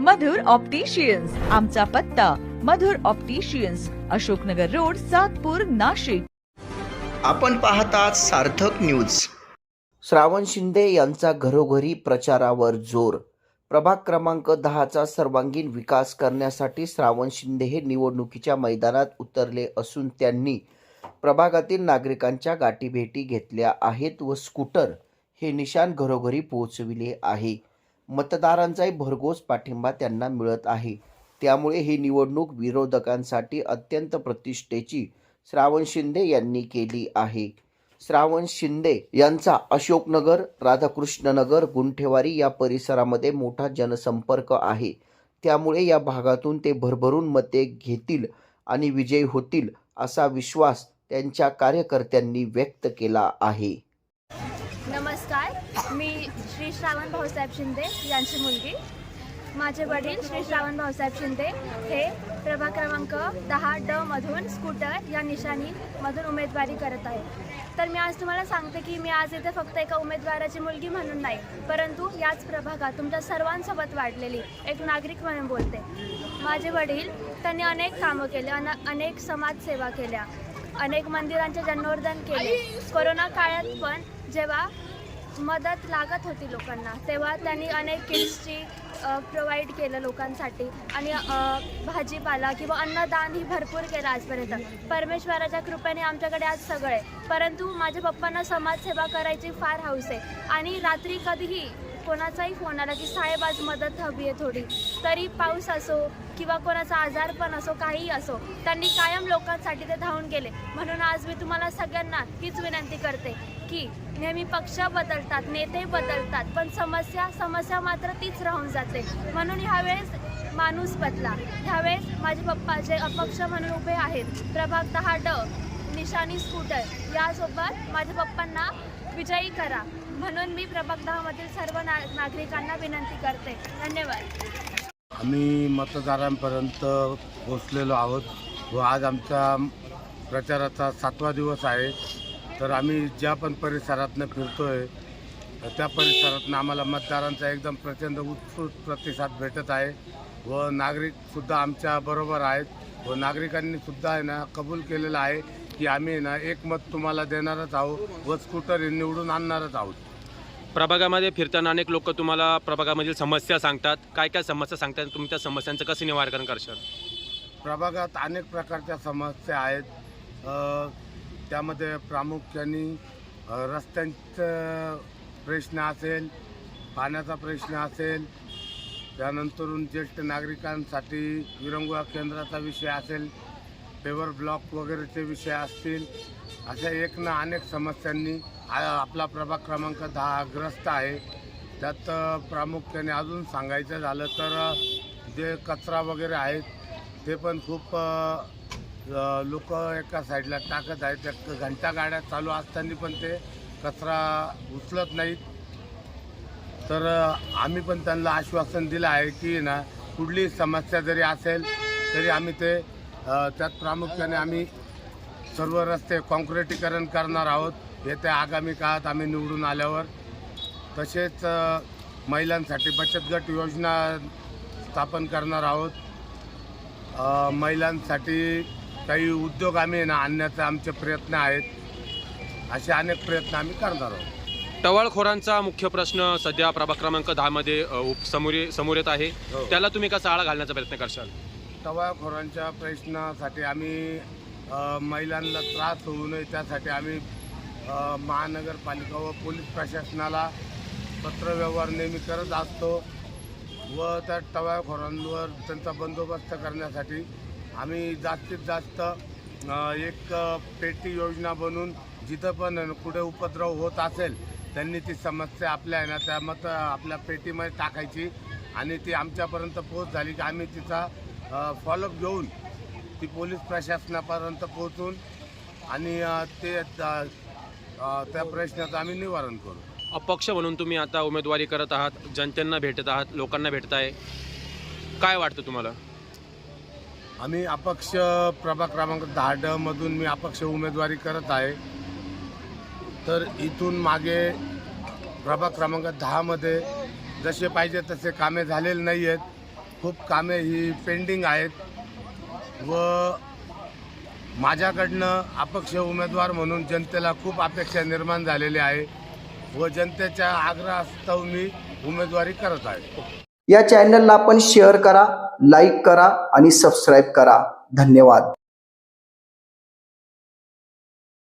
मधुर opticians. आमचा पत्ता Madhur opticians Ashoknagar road Satpur Nashik. आपण पाहतात सार्थक न्यूज. श्रावण शिंदे यांचा घरोघरी प्रचारावर जोर. प्रभाग क्रमांक दहाचा सर्वांगीण विकास करण्यासाठी श्रावण शिंदे हे निवडणुकीच्या मैदानात उतरले असून त्यांनी प्रभागातील नागरिकांच्या गाठीभेटी घेतल्या आहेत व स्कूटर हे निशाण घरोघरी पोहोचविले आहे. मतदारांचाही भरघोस पाठिंबा त्यांना मिळत आहे. त्यामुळे ही निवडणूक विरोधकांसाठी अत्यंत प्रतिष्ठेची श्रावण शिंदे यांनी केली आहे. श्रावण शिंदे यांचा अशोकनगर राधाकृष्णनगर गुंठेवारी या परिसरामध्ये मोठा जनसंपर्क आहे. त्यामुळे या भागातून ते भरभरून मते घेतील आणि विजयी होतील असा विश्वास त्यांच्या कार्यकर्त्यांनी व्यक्त केला आहे. श्री श्रावण भाऊसाहेब शिंदे यांची मुलगी. माझे वडील श्री श्रावण भाऊसाहेब शिंदे हे प्रभाग क्रमांक दहा ड मधून स्कूटर या निशाणीमधून उमेदवारी करत आहे तर मी आज तुम्हाला सांगते की मी आज इथे फक्त एका उमेदवाराची मुलगी म्हणून नाही परंतु याच प्रभागात तुमच्या सर्वांसोबत वाढलेली एक नागरिक म्हणून बोलते. माझे वडील त्यांनी अनेक कामं केले अन अनेक समाजसेवा केल्या अनेक मंदिरांचे जन्मवर्धन केले. कोरोना काळात पण जेव्हा मदत लागत होती लोकांना. तेव्हा त्यांनी अनेक किट्सची प्रोव्हाइड केलं लोकांसाठी. आणि भाजीपाला किंवा अन्नदान ही भरपूर केलं आजपर्यंत. परमेश्वराच्या कृपेने आमच्याकडे आज सगळं. आहे परंतु माझ्या पप्पांना समाजसेवा करायची फार हौस आहे. आणि रात्री कधीही कोणाचाही फोन आला की साहेब आज मदत हवी आहे थोडी. तरी पाऊस असो किंवा कोणाचा आजारपण असो काहीही असो त्यांनी कायम लोकांसाठी ते धावून गेले. म्हणून आज मी तुम्हाला सगळ्यांना हीच विनंती करते की नेहमी पक्ष बदलतात नेते बदलतात पण समस्या समस्या मात्र तीच राहून जाते. म्हणून ह्यावेळेस माणूस बदला. ह्यावेळेस माझे पप्पा जे अपक्ष म्हणून उभे आहेत प्रभाग दहा ड निशाणी स्कूटर यासोबत माझ्या पप्पांना विजयी करा. म्हणून मी प्रभाग दहामधील सर्व ना नागरिकांना विनंती करते. धन्यवाद. आम्ही मतदारांपर्यंत पोचलेलो आहोत व आज आमचा प्रचाराचा सातवा दिवस आहे. तर आम्ही ज्या पण परिसरातनं फिरतो आहे त्या परिसरातनं आम्हाला मतदारांचा एकदम प्रचंड उत्स्फूर्त प्रतिसाद भेटत आहे व नागरिकसुद्धा आमच्या बरोबर आहेत व नागरिकांनीसुद्धा आहे ना कबूल केलेलं आहे की आम्ही ना एक मत तुम्हाला देणारच आहोत व स्कूटर निवडून आणणारच आहोत. प्रभागामध्ये फिरताना अनेक लोक तुम्हाला प्रभागामधील समस्या सांगतात. काय काय समस्या सांगतात? तुम्ही त्या समस्यांचं कसं निवारण करशाल? प्रभागात अनेक प्रकारच्या समस्या आहेत. अ, त्यामध्ये प्रामुख्याने अ, रस्त्यांचं प्रश्न असेल पाण्याचा प्रश्न असेल त्यानंतरून ज्येष्ठ नागरिकांसाठी विरंगुळा केंद्राचा विषय असेल पेवर ब्लॉक वगैरेचे विषय असतील अशा एक ना अनेक समस्यांनी आपला प्रभाग क्रमांक दहा ग्रस्त आहे. त्यात प्रामुख्याने अजून सांगायचं झालं तर जे कचरा वगैरे आहेत ते पण खूप लोक एका साईडला टाकत आहेत. त्या घंटा गाड्या चालू असताना पण ते कचरा उचलत नाहीत. तर आम्ही पण त्यांना आश्वासन दिलं आहे की ना कुठलीही समस्या जरी असेल तरी आम्ही ते त्यात प्रामुख्याने आम्ही सर्व रस्ते कॉन्क्रिटीकरण करणार आहोत. येत्या आगामी काळात आम्ही निवडून आल्यावर. तसेच महिलांसाठी बचत गट योजना स्थापन करणार आहोत. महिलांसाठी काही उद्योग आम्ही ना आणण्याचे आमचे प्रयत्न आहेत. असे अनेक प्रयत्न आम्ही करणार आहोत. टवाळखोरांचा मुख्य प्रश्न सध्या प्रभाग क्रमांक दहामध्ये समोर समोर येत आहे. हो. त्याला तुम्ही कसा आळा घालण्याचा प्रयत्न करशाल? टवाळखोरांच्या प्रश्नासाठी आम्ही महिलांना त्रास होऊ नये त्यासाठी आम्ही महानगरपालिका व पोलीस प्रशासनाला पत्रव्यवहार नेहमी करत असतो व त्या टवाळखोरांवर त्यांचा बंदोबस्त करण्यासाठी आम्ही जास्तीत जास्त एक पेटी योजना बनवून जिथं पण कुठे उपद्रव होत असेल त्यांनी ती समस्या आपल्या आहे ना त्या मत आपल्या पेटीमध्ये टाकायची आणि ती आमच्यापर्यंत पोच झाली की आम्ही तिचा फॉलोअप घेऊन ती पोलीस प्रशासनापर्यंत पोहोचून आणि ते त्या प्रश्नाचं आम्ही निवारण करू. अपक्ष म्हणून तुम्ही आता उमेदवारी करत आहात जनतेंना भेटत आहात लोकांना भेटताय काय वाटतं तुम्हाला? आम्ही अपक्ष प्रभाग क्रमांक दहा ड मधून मी अपक्ष उमेदवारी करत आहे. तर इथून मागे प्रभाग क्रमांक दहामध्ये जसे पाहिजे तसे कामे झालेले नाही आहेत खूप कामे ही पेंडिंग आहेत व माझ्याकडनं अपक्ष उमेदवार म्हणून जनतेला खूप अपेक्षा निर्माण झालेली आहे व जनतेच्या आग्रहास्तव मी उमेदवारी करत आहे. या चॅनलला आपण शेअर करा लाईक करा आणि सबस्क्राईब करा. धन्यवाद.